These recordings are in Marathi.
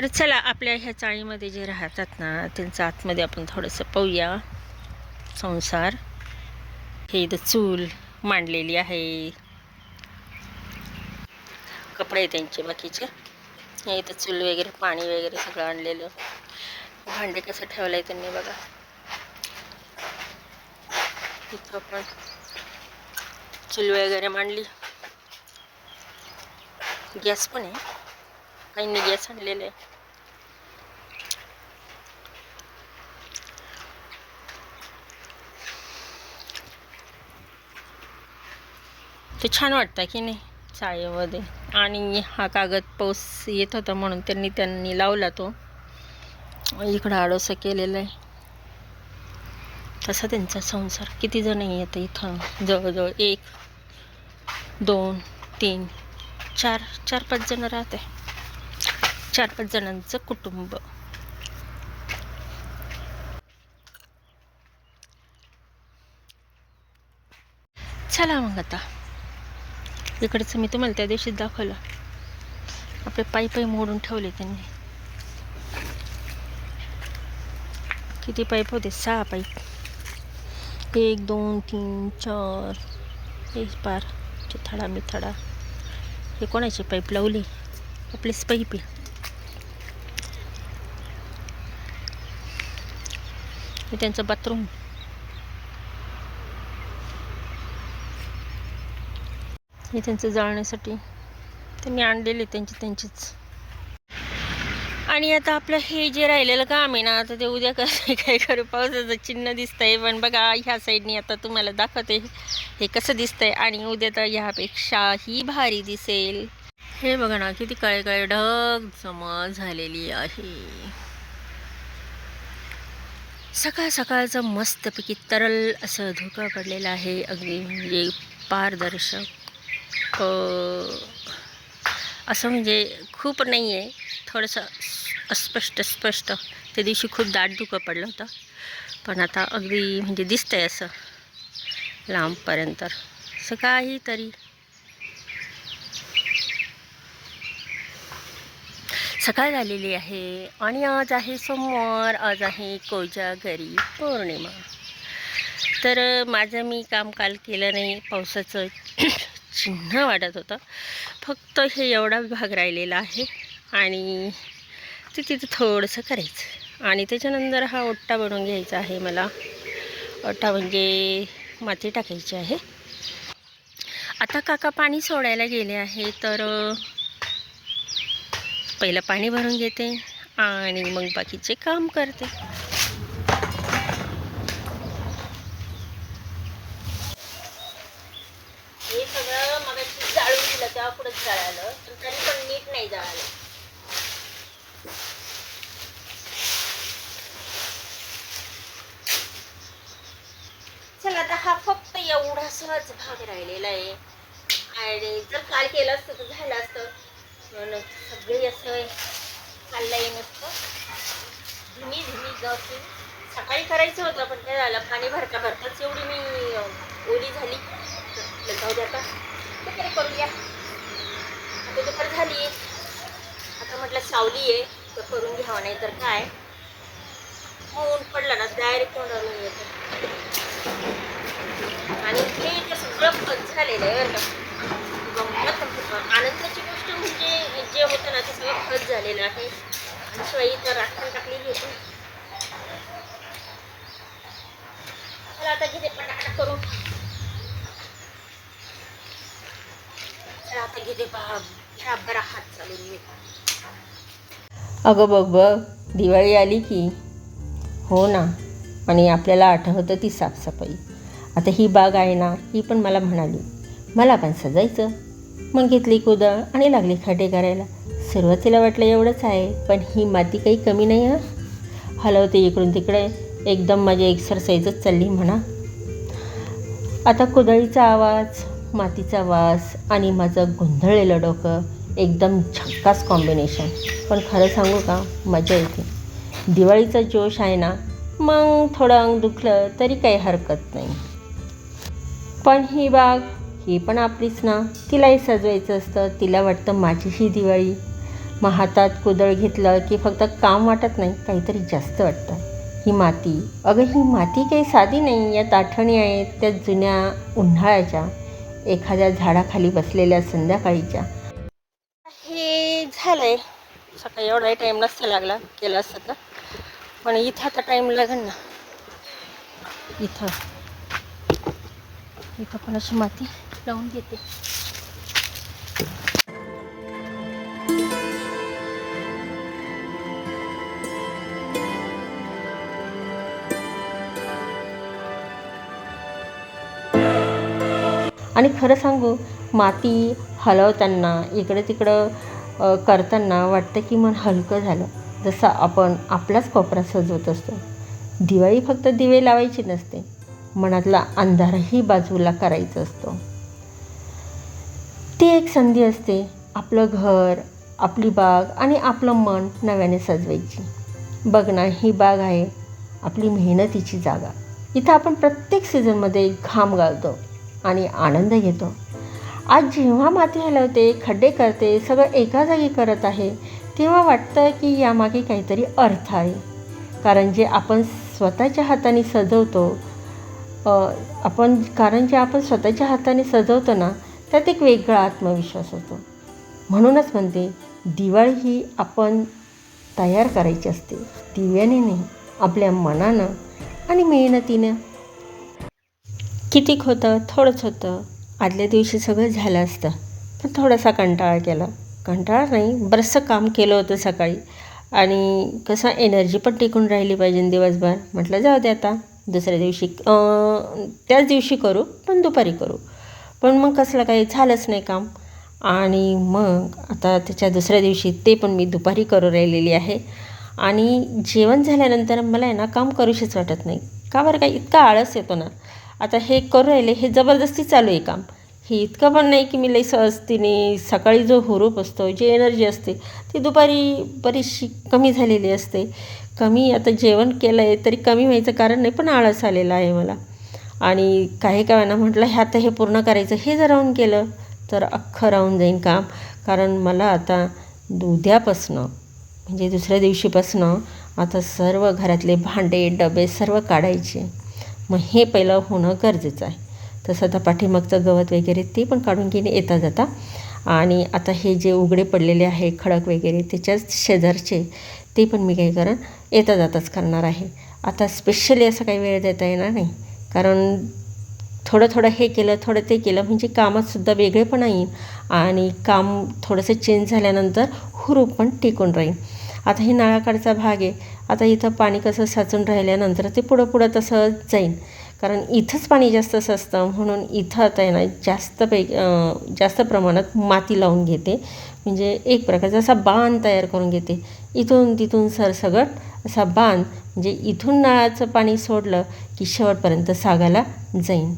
तर चला आपल्या ह्या चाळीमध्ये जे राहतात ना त्यांचं आतमध्ये आपण थोडंसं पाहूया. संसार. हे इथं चूल मांडलेली आहे. कपडे त्यांचे बाकीचे. हे इथं चूल वगैरे पाणी वगैरे सगळं आणलेलं. भांडे कसं ठेवलं आहे त्यांनी बघा. इथं पण चूल वगैरे मांडली. गॅस पण आहे. काहींनी गॅस आणलेले. आहे ते छान वाटतं की नाही चाळीमध्ये. आणि हा कागद पाऊस येत होता म्हणून त्यांनी त्यांनी लावला तो. इकडं आडोसा केलेला आहे. तसा त्यांचा संसार. किती जण येत इथं? जवळजवळ एक दोन तीन चार चार पाच जण राहते. चार पाच जणांचं कुटुंब. चला मग आता. इकडचं मी तुम्हाला त्या दिवशीच दाखवलं. आपले पायी पायी मोडून ठेवले त्यांनी. किती पाईप होते? सहा पाईप एक दोन तीन चार. एक पार. थडा मी थडा हे कोणाची पाईप लावली? आपलीच पाईप आहे. हे त्यांचं बाथरूम हे त्यांचं जाळण्यासाठी. त्यांनी आणलेले त्यांची त्यांचीच. आणि आता आपलं हे जे राहिलेलं काम आहे ना आता ते उद्या कसं काय करू? पावसाचं चिन्ह दिसतंय पण बघा ह्या साईडनी आता तुम्हाला दाखवते. हे कसं दिसतंय आणि उद्या तर ह्यापेक्षाही भारी दिसेल. हे बघा ना किती काळे काळे ढग जमा झालेली आहे. सकाळ सकाळचं मस्तपैकी तरल असं धुकं पडलेलं आहे. अगदी म्हणजे पारदर्शक. असं म्हणजे खूप नाही आहे थोडंसं अस्पष्ट स्पष्ट. त्या दिवशी खूप दाट धुकं पडलं होतं. पण आता अगदी म्हणजे दिसतंय असं. लांबपर्यंत. असं काहीतरी. सकाळ झालेली आहे आणि आज आहे सोमवार आज आहे कोजागरी पौर्णिमा. तर माझं मी काम काल केलं नाही पावसाचं चिन्ह वाटत होतं. फक्त हे एवढा विभाग राहिलेला आहे आणि ते तिथं थोडंसं करायचं. आणि त्याच्यानंतर हा ओट्टा बनवून घ्यायचा आहे मला. ओट्टा म्हणजे माती टाकायची आहे. आता काका पाणी सोडायला गेले आहे तर पहिलं पाणी भरून घेते आणि मग बाकीचे काम करते. हे सगळं मग जाळून दिलं तेव्हा पुढे जळालं पण तरी पण नीट नाही जळालं. चला आता हा फक्त एवढासाच भाग राहिलेला आहे. आणि जर काल केला असतं तर झालं सगळी असं चाललंय नसतं. धीमी धीमी जाते सकाळी करायचं होतं पण काय झालं पाणी भरता भरताच एवढी मी ओली झाली. जाऊ दे आता. दुपारी करूया. आता दुपार झाली आता म्हटलं सावली आहे तर करून घ्यावं नाही तर काय? मग ऊन पडलं ना डायरेक्ट तोंडावर येतं. आणि हे इथं सगळं खत झालेलं आहे बरं का गंमत आनंदाची गोष्ट म्हणजे जे होतं ना ते सगळं खत झालेलं आहे. आणि शिवाय इथं राखण टाकलेली होती चला आता घेते पटापट करून. चला आता घेते बा घ्या बरा हात चालून मी अगं बघ बघ दिवाळी आली की. हो ना. आणि आपल्याला आठवतं ती साफसफाई. आता ही बाग आहे ना ही पण मला म्हणाली. मला पण सजायचं. मग घेतली कुदळ आणि लागली खड्डे करायला. सुरुवातीला वाटलं एवढंच आहे पण ही माती काही कमी नाही हं? हलवते इकडून तिकडे. एकदम माझी एक्सरसाइजच चालली म्हणा. आता कुदळीचा आवाज मातीचा वास आणि माझं गोंधळलेलं डोकं एकदम झक्कास कॉम्बिनेशन पण खरं सांगू का मजा येते. दिवाळीचा जोश आहे ना मग थोडं अंग दुखलं तरी काही हरकत नाही. पण ही बाग ही पण आपलीच ना. तिलाही सजवायचं असतं तिला वाटतं माझी ही दिवाळी. मग हातात कुदळ घेतलं की फक्त काम वाटत नाही काहीतरी जास्त वाटतं. ही माती अगं ही माती काही साधी नाही यात आठवणी आहेत त्या जुन्या उन्हाळ्याच्या एखाद्या झाडाखाली बसलेल्या संध्याकाळीच्या. हे झालंय. सकाळी एवढाही टाईम नसता लागला केला असता तर. पण इथं आता टाईम लागेल ना. इथं. इथं पण अशी माती लावून घेते. आणि खरं सांगू माती हलवताना इकडं तिकडं करताना वाटतं की मन हलकं झालं. जसं आपण आपलाच कोपरा सजवत असतो. दिवाळी फक्त दिवे लावायची नसते. मनातला अंधारही बाजूला करायचा असतो. ती एक संधी असते आपलं घर आपली बाग आणि आपलं मन नव्याने सजवायची. बघ ना ही बाग आहे आपली मेहनतीची जागा. इथं आपण प्रत्येक सीझनमध्ये घाम घालतो आणि आनंद घेतो. आज जेव्हा माती हलवते खड्डे करते सगळं एका जागी करत आहे तेव्हा वाटतं की यामागे काहीतरी अर्थ आहे. कारण जे आपण स्वतःच्या हाताने सजवतो आपण कारण जे आपण स्वतःच्या हाताने सजवतो ना त्यात एक वेगळा आत्मविश्वास होतो. म्हणूनच म्हणते दिवाळी ही आपण तयार करायची असते. दिव्याने नाही आपल्या मनानं आणि मेहनतीनं. कितीक होतं? थोडंच होतं. आदल्या दिवशी सगळं झालं असतं. पण थोडासा कंटाळा केला. कंटाळा नाही. बरंचसं काम केलं होतं सकाळी. आणि कसं एनर्जी पण टिकून राहिली पाहिजे दिवसभर. म्हटलं जाऊ दे आता. दुसऱ्या दिवशी त्याच दिवशी करू पण दुपारी करू. पण मग कसलं काही झालंच नाही काम. आणि मग आता त्याच्या दुसऱ्या दिवशी ते पण मी दुपारी करू राहिलेली आहे. आणि जेवण झाल्यानंतर मला आहे ना काम करूशीच वाटत नाही. का बरं काय इतका आळस येतो ना. आता हे करू राहिले हे जबरदस्ती चालू आहे काम. हे इतकं पण नाही की मी लई सहजतीने सकाळी जो हुरूप असतो जी एनर्जी असते ती दुपारी बरीचशी कमी झालेली असते. कमी आता जेवण केलं आहे तरी कमी व्हायचं कारण नाही पण आळस आलेला आहे मला. आणि काही काय ना म्हटलं हे आता हे पूर्ण करायचं हे जर राहून केलं तर अख्खं राहून जाईन काम. कारण मला आता उद्यापासनं म्हणजे दुसऱ्या दिवशीपासनं आता सर्व घरातले भांडे डबे सर्व काढायचे. मग हे पहिलं होणं गरजेचं आहे. तसं आता पाठीमागचं गवत वगैरे ते पण काढून घेणे येता जाता. आणि आता हे जे उघडे पडलेले आहे खडक वगैरे त्याच्याच शेजारचे ते पण मी काही कारण येता जाताच करणार आहे. आता स्पेशली असं काही वेळ देता येणार नाही. कारण थोडं थोडं हे केलं थोडं ते केलं म्हणजे कामातसुद्धा वेगळे पण येईल. आणि काम थोडंसं चेंज झाल्यानंतर हुरूप पण टिकून राहील. आता हे नळाकडचा भाग आहे. आता इथं पाणी कसं साचून राहिल्यानंतर ते पुढं पुढं तसं जाईन. कारण इथंच पाणी जास्त असतं म्हणून इथं आता आहे ना जास्त पै जास्त प्रमाणात माती लावून घेते. म्हणजे एक प्रकारचा असा बांध तयार करून घेते. इथून तिथून सरसगट असा बांध म्हणजे इथून नळाचं पाणी सोडलं की शेवटपर्यंत सागाला जाईन.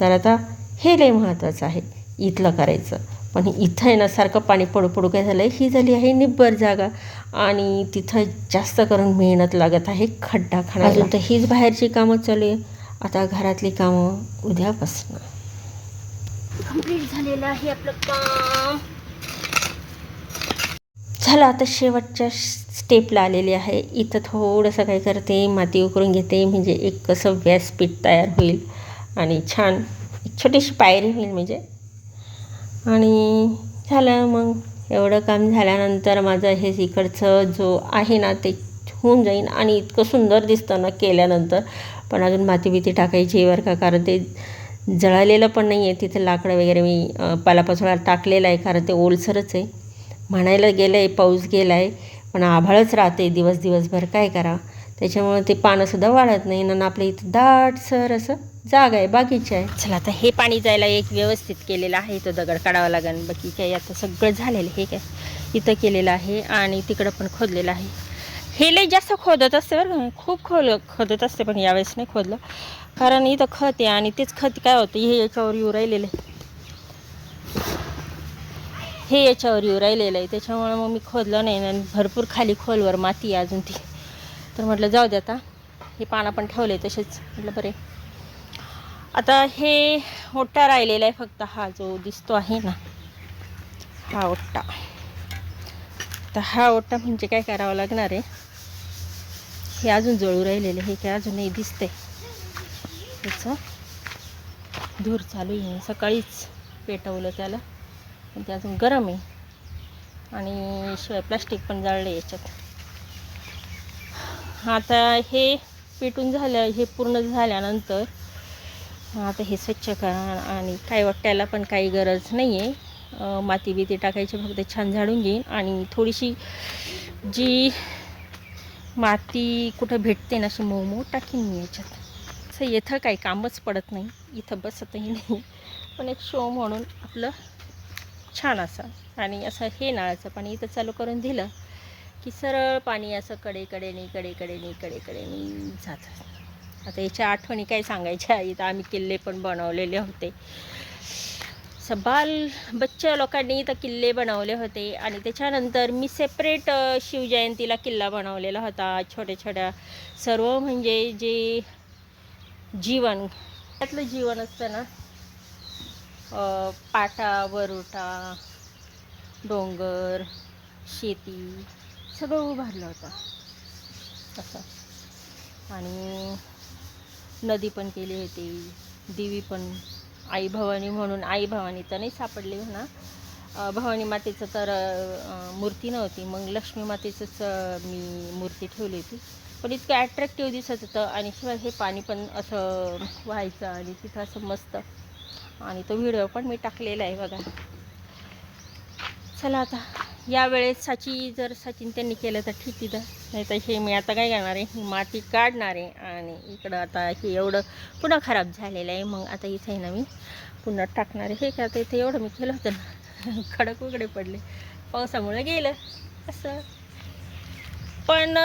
तर आता हे लय महत्त्वाचं आहे इथलं करायचं. पण इथं आहे ना सारखं पाणी पडू पडू काय झालं ही झाली आहे निब्बर जागा. आणि तिथं जास्त करून मेहनत लागत आहे खड्डा खाणं अजून तर हीच बाहेरची कामं चालू आहे. आता घरातली कामं उद्यापासून. कंप्लीट झालेलं आहे आपलं काम. झालं आता शेवटच्या स्टेपला आलेली आहे. इथं थोडंसं काय करते माती उकरून घेते. म्हणजे एक कसं व्यासपीठ तयार होईल. आणि छान एक छोटीशी पायरी होईल म्हणजे. आणि झालं मग एवढं काम झाल्यानंतर माझं हे इकडचं जो आहे ना ते होऊन जाईन आणि इतकं सुंदर दिसतं ना केल्यानंतर. पण अजून माती बिती टाकायची बरं का कारण ते जळालेलं पण नाही आहे. तिथे लाकडं वगैरे मी पालापाचोळा टाकलेला आहे कारण ते ओलसरच आहे. म्हणायला गेलं आहे पाऊस गेला आहे पण आभाळच राहते दिवस दिवसभर. काय करा? त्याच्यामुळे ते पानंसुद्धा वाढत नाही. ना आपल्या इथं दाटसर असं जागा आहे बागीचा आहे. चला आता हे पाणी जायला एक व्यवस्थित केलेलं आहे. तो दगड काढावा लागेल बाकी काय आता सगळं झालेलं हे काय? इथं केलेलं आहे आणि तिकडं पण खोदलेलं आहे. हे लई जास्त खोदत असते बरं का? खूप खोल खोदत असते पण यावेळेस नाही खोदलं. कारण इथं खत आहे आणि तेच खत काय होतं? हे याच्यावर येऊ राहिलेलं आहे. हे याच्यावर येऊ राहिलेलं आहे. त्याच्यामुळं मग मी खोदलं नाही आणि भरपूर खाली खोलवर माती आहे अजून ती. तर म्हटलं जाऊ दे आता. हे पानं पण ठेवले तसेच. म्हटलं बरे आता हे ओट्टा राहिलेला आहे फक्त हा जो दिसतो आहे ना हा ओट्टा तर हा ओट्टा म्हणजे काय करावं लागणार आहे? हे अजून जळू राहिलेले हे काय अजूनही दिसतंय. त्याचं धूर चालू आहे. सकाळीच पेटवलं त्याला. पण ते अजून गरम आहे. आणि शिवाय प्लास्टिक पण जाळलं याच्यात. आता हे पेटून झालं हे पूर्ण झाल्यानंतर आता हे स्वच्छ करा आणि काय वाटत्याला पण काही गरज नाही आहे माती बिती टाकायची फक्त छान झाडून घेईन. आणि थोडीशी जी माती कुठं भेटते ना अशी मऊ मऊ टाकीन मी याच्यात. असं इथं काही कामच पडत नाही. इथं बसतही नाही. पण एक शो म्हणून आपलं छान असं. आणि असं हे नळाचं पाणी इथं चालू करून दिलं की सरळ पाणी असं कडेकडेने कडेकडेने कडेकडेने जातं. आता याच्या आठवणी काय सांगायच्या? इथं आम्ही किल्ले पण बनवलेले होते. सबाल बच्चा बच्च्या लोकांनी इथं किल्ले बनवले होते आणि त्याच्यानंतर मी सेपरेट शिवजयंतीला किल्ला बनवलेला होता. छोट्या छोट्या सर्व म्हणजे जे जीवन त्यातलं जीवन असतं ना? पाटा वरुटा डोंगर शेती सगळं उभारलं होतं. असं. आणि नदी पण केली होती देवी पण आई भवानी म्हणून आई भवानी तर नाही सापडली म्हणा. भवानी मातेचं तर मूर्ती नव्हती. मग लक्ष्मी मातेचंच मी मूर्ती ठेवली होती. पण इतकं ॲट्रॅक्टिव्ह दिसत होतं आणि शिवाय हे पाणी पण असं व्हायचं आणि तिथं असं मस्त. आणि तो व्हिडिओ पण मी टाकलेला आहे बघा. चला आता यावेळेस साची जर सचिन त्यांनी केलं तर ठीक तिथं नाही तशी हे मी आता काय करणार आहे? ही माती काढणार आहे आणि इकडं आता हे एवढं पुन्हा खराब झालेलं आहे. मग आता इथे आहे ना मी पुन्हा टाकणार आहे. हे काय आता इथे एवढं मी केलं होतं ना. खडक उघडे पडले. पावसामुळे गेलं. असं. पण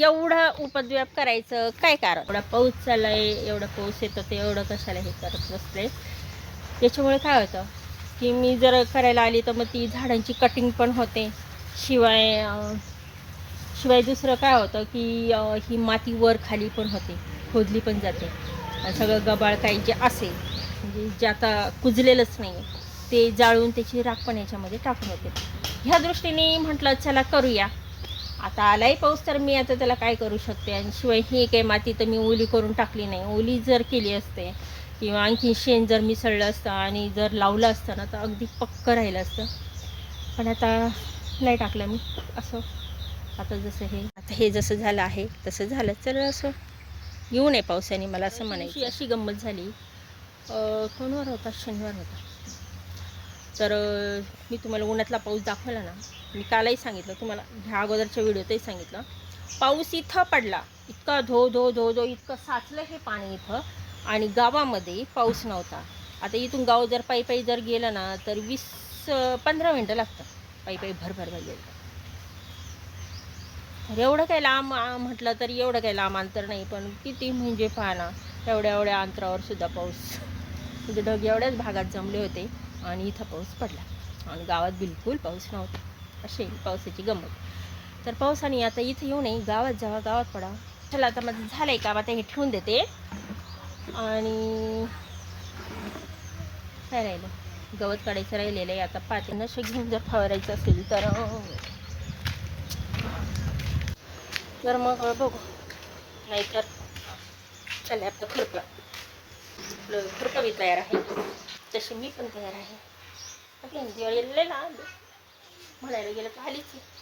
एवढा उपद्व्याप करायचं काय कारण? एवढा पाऊस चालला आहे एवढा पाऊस येतो ते एवढं कशाला हे करत बसले? याच्यामुळे काय होतं? की मी जर करायला आली तर मग ती झाडांची कटिंग पण होते. शिवाय शिवाय दुसरं काय होतं की ही माती वर खाली पण होते खोदली पण जाते. सगळं गबाळ काही जे असेल म्हणजे जे आता कुजलेलंच नाही ते जाळून त्याची राख पण याच्यामध्ये टाकून होते. ह्या दृष्टीने म्हटलं चला करूया. आता आलाही पाऊस तर मी आता त्याला काय करू शकते? आणि शिवाय ही काही माती तर मी ओली करून टाकली नाही. ओली जर केली असते किंवा आणखी शेण जर मिसळलं असतं आणि जर लावलं असतं ना तर अगदी पक्कं राहिलं असतं. पण आता नाही टाकलं मी असं आता जसं हे आता हे जसं झालं आहे तसं झालं. तर असं येऊ नये पावसाने मला असं म्हणायची. अशी गंमत झाली. कोणवर होता? शनिवार होता. तर मी तुम्हाला उन्हातला पाऊस दाखवला ना मी कालही सांगितलं तुम्हाला ह्या अगोदरच्या व्हिडिओतही सांगितलं. पाऊस इथं पडला. इतका धो धो धो धो इतकं साचलं हे पाणी इथं आणि गावामध्ये पाऊस नव्हता. आता इथून गाव जर पायी पायी जर गेलं ना तर वीस पंधरा मिनटं लागतात. पायी पायी भर भर भर गेलं. तर एवढं काही लांब म्हटलं तरी एवढं काही लांब अंतर नाही पण किती म्हणजे पाना. एवढ्या एवढ्या अंतरावर सुद्धा पाऊस. म्हणजे ढग एवढ्याच भागात जमले होते आणि इथं पाऊस पडला. आणि गावात बिलकुल पाऊस नव्हता. अशी पावसाची गंमत. तर पावसाने आता इथं येऊ नये. गावात जावा गावात पडा चला आता माझं झालं आहे का आता हे ठेवून देते. आणि काय राहिलं? गवत काढायचं राहिलेलं आहे. आता पाते नशे घेऊन जर फवारायचं असेल तर तर मग बघू. नाहीतर चला आपलं खुरपं. आपलं खुरपं बी तयार आहे. तशी मी पण तयार आहे. दिवाळी दिवाळीला म्हणायला गेलं तर आलीच आहे.